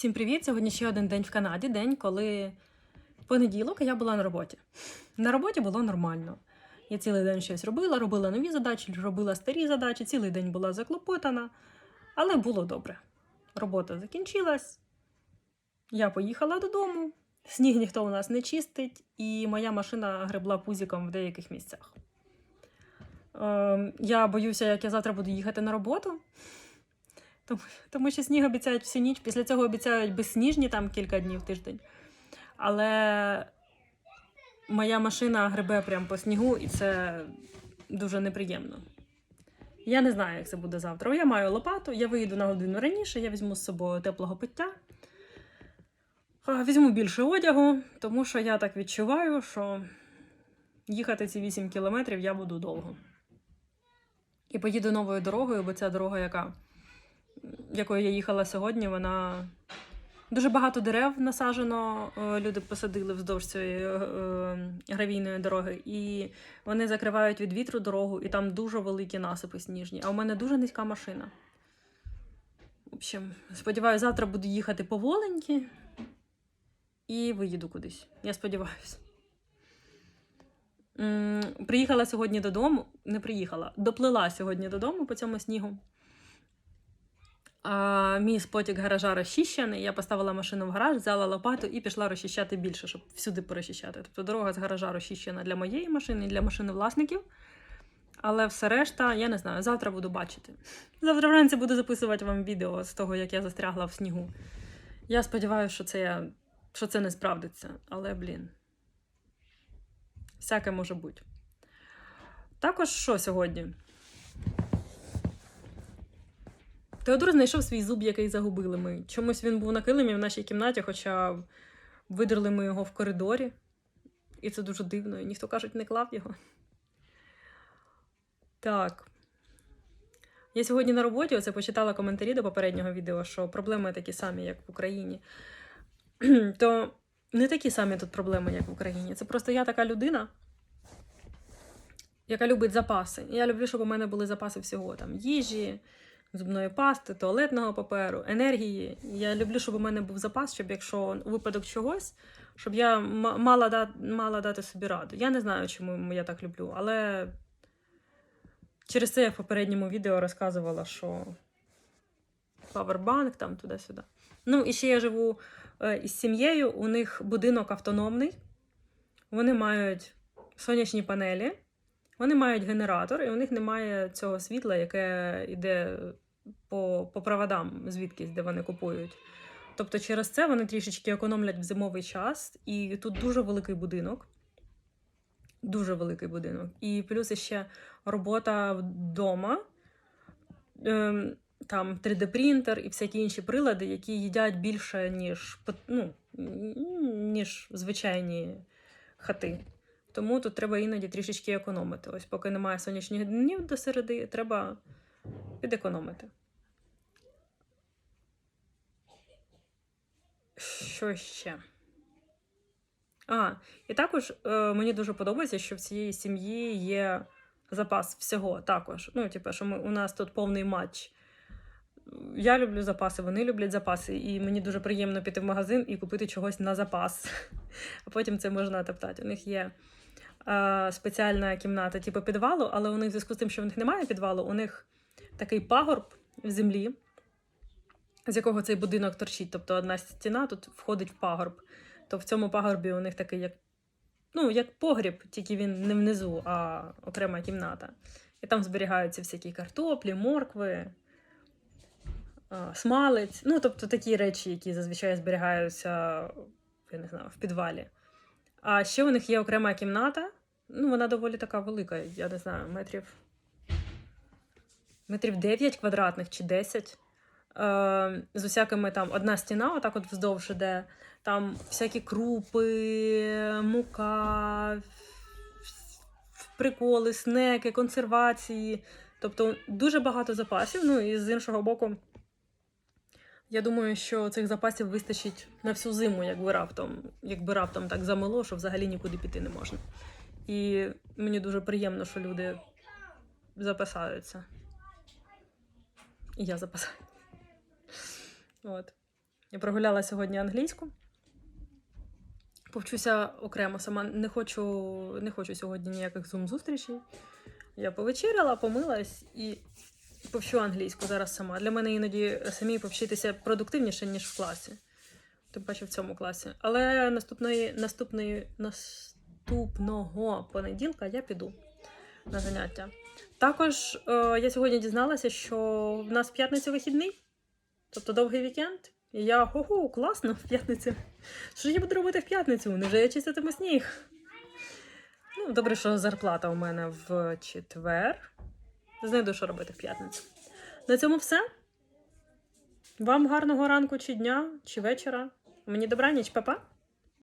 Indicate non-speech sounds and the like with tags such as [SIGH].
Всім привіт! Сьогодні ще один день в Канаді, день, коли в понеділок я була на роботі. На роботі було нормально. Я цілий день щось робила, робила нові задачі, робила старі задачі, цілий день була заклопотана, але було добре. Робота закінчилась. Я поїхала додому, сніг ніхто у нас не чистить, і моя машина гребла пузіком в деяких місцях. Ем, я боюся, як я завтра буду їхати на роботу. Тому, тому що сніг обіцяють всю ніч. Після цього обіцяють безсніжні там кілька днів тиждень. Але моя машина гребе прямо по снігу, і це дуже неприємно. Я не знаю, як це буде завтра. Я маю лопату, я виїду на годину раніше, я візьму з собою теплого пиття. Візьму більше одягу, тому що я так відчуваю, що їхати ці 8 кілометрів я буду довго. І поїду новою дорогою, бо ця дорога, яка якою я їхала сьогодні, вона дуже багато дерев насаджено. е, Люди посадили вздовж цієї е, е, гравійної дороги, і вони закривають від вітру дорогу, і там дуже великі насипи сніжні. А у мене дуже низька машина. В общем, сподіваюся, завтра буду їхати поволеньки і виїду кудись. Я сподіваюся. Приїхала сьогодні додому, не приїхала, доплила сьогодні додому по цьому снігу. А, мій спотік гаража розчищений. Я поставила машину в гараж, взяла лопату і пішла розчищати більше, щоб всюди порозчищати. Тобто дорога з гаража розчищена для моєї машини і для машини власників. Але все решта, я не знаю, завтра буду бачити. Завтра вранці буду записувати вам відео з того, як я застрягла в снігу. Я сподіваюся, що це, що це не справдиться. Але, блін, всяке може бути. Також що сьогодні? Теодор знайшов свій зуб, який загубили ми. Чомусь він був на килимі в нашій кімнаті, хоча видерли ми його в коридорі. І це дуже дивно. І ніхто кажуть, не клав його. Так. Я сьогодні на роботі оце почитала коментарі до попереднього відео, що проблеми такі самі, як в Україні. [CLEARS THROAT] То не такі самі тут проблеми, як в Україні. Це просто я така людина, яка любить запаси. Я люблю, щоб у мене були запаси всього там їжі, зубної пасти, туалетного паперу, енергії. Я люблю, щоб у мене був запас, щоб якщо випадок чогось, щоб я мала, мала дати собі раду. Я не знаю, чому я так люблю, але через це я в попередньому відео розказувала, що павербанк там туди-сюди. Ну, і ще я живу е, із сім'єю, у них будинок автономний. Вони мають сонячні панелі, вони мають генератор, і у них немає цього світла, яке йде по, по проводам, звідкись, де вони купують. Тобто через це вони трішечки економлять в зимовий час, і тут дуже великий будинок. Дуже великий будинок. І плюс ще робота вдома. Ем, там 3D-принтер і всякі інші прилади, які їдять більше, ніж, ну, ніж звичайні хати. Тому тут треба іноді трішечки економити. Ось поки немає сонячних днів до середи, треба підекономити. Що ще? А, і також е, мені дуже подобається, що в цієї сім'ї є запас всього також. Ну, типу, що ми, у нас тут повний матч. Я люблю запаси, вони люблять запаси, і мені дуже приємно піти в магазин і купити чогось на запас. [LAUGHS] А потім це можна топтати. У них є спеціальна кімната, типу підвалу, але у них в зв'язку з тим, що в них немає підвалу, у них такий пагорб в землі, з якого цей будинок торчить. Тобто одна стіна тут входить в пагорб. То в цьому пагорбі у них такий, як, ну, як погріб, тільки він не внизу, а окрема кімната. І там зберігаються всякі картоплі, моркви, смалець. Ну, тобто такі речі, які зазвичай зберігаються, я не знаю, в підвалі. А ще у них є окрема кімната. Ну, вона доволі така велика, я не знаю, метрів. Метрів 9 квадратних чи 10. Е, з усякими там одна стіна, отак от вздовж іде. Там всякі крупи, мука, приколи, снеки, консервації. Тобто дуже багато запасів. Ну і з іншого боку, я думаю, що цих запасів вистачить на всю зиму, якби раптом, якби раптом так замило, що взагалі нікуди піти не можна. І мені дуже приємно, що люди запасаються. І я запасаю. От. Я прогуляла сьогодні англійську. Повчуся окремо сама. Не хочу, не хочу сьогодні ніяких зум-зустрічей. Я повечеряла, помилась і повчу англійську зараз сама. Для мене іноді самі повчитися продуктивніше, ніж в класі. Тим паче в цьому класі. Але наступної, наступної, наступного понеділка я піду на заняття. Також е, я сьогодні дізналася, що в нас в п'ятницю вихідний, тобто довгий вікенд. І я хо-хо, класно в п'ятницю. Що ж я буду робити в п'ятницю? Невже я чиститиму сніг? Ну, добре, що зарплата у мене в четвер. Знайду, що робити в п'ятницю. На цьому все. Вам гарного ранку чи дня, чи вечора. Мені добраніч, па-па!